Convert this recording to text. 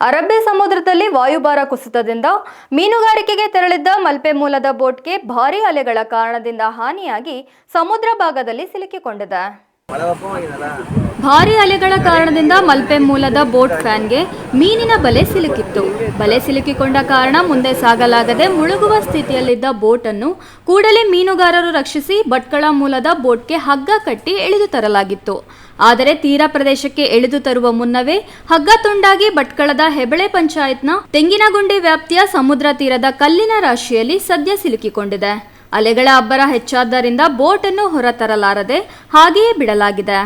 ಅರಬ್ಬಿ ಸಮುದ್ರದಲ್ಲಿ ವಾಯುಭಾರ ಕುಸಿತದಿಂದ ಮೀನುಗಾರಿಕೆಗೆ ತೆರಳಿದ್ದ ಮಲ್ಪೆ ಮೂಲದ ಬೋಟ್ಗೆ ಭಾರೀ ಅಲೆಗಳ ಕಾರಣದಿಂದ ಹಾನಿಯಾಗಿ ಸಮುದ್ರ ಭಾಗದಲ್ಲಿ ಸಿಲುಕಿಕೊಂಡಿದೆ. ಭಾರೀ ಅಲೆಗಳ ಕಾರಣದಿಂದ ಮಲ್ಪೆ ಮೂಲದ ಬೋಟ್ ಫ್ಯಾನ್ಗೆ ಮೀನಿನ ಬಲೆ ಸಿಲುಕಿತ್ತು. ಬಲೆ ಸಿಲುಕಿಕೊಂಡ ಕಾರಣ ಮುಂದೆ ಸಾಗಲಾಗದೆ ಮುಳುಗುವ ಸ್ಥಿತಿಯಲ್ಲಿದ್ದ ಬೋಟ್ ಅನ್ನು ಕೂಡಲೇ ಮೀನುಗಾರರು ರಕ್ಷಿಸಿ ಭಟ್ಕಳ ಮೂಲದ ಬೋಟ್ಗೆ ಹಗ್ಗ ಕಟ್ಟಿ ಎಳೆದು ತರಲಾಗಿತ್ತು. ಆದರೆ ತೀರ ಪ್ರದೇಶಕ್ಕೆ ಎಳೆದು ತರುವ ಮುನ್ನವೇ ಹಗ್ಗ ತುಂಡಾಗಿ ಭಟ್ಕಳದ ಹೆಬಳೆ ಪಂಚಾಯತ್ನ ತೆಂಗಿನಗುಂಡಿ ವ್ಯಾಪ್ತಿಯ ಸಮುದ್ರ ತೀರದ ಕಲ್ಲಿನ ರಾಶಿಯಲ್ಲಿ ಸದ್ಯ ಸಿಲುಕಿಕೊಂಡಿದೆ. ಅಲೆಗಳ ಅಬ್ಬರ ಹೆಚ್ಚಾದ್ದರಿಂದ ಬೋಟ್ ಅನ್ನು ಹೊರತರಲಾರದೆ ಹಾಗೆಯೇ ಬಿಡಲಾಗಿದೆ.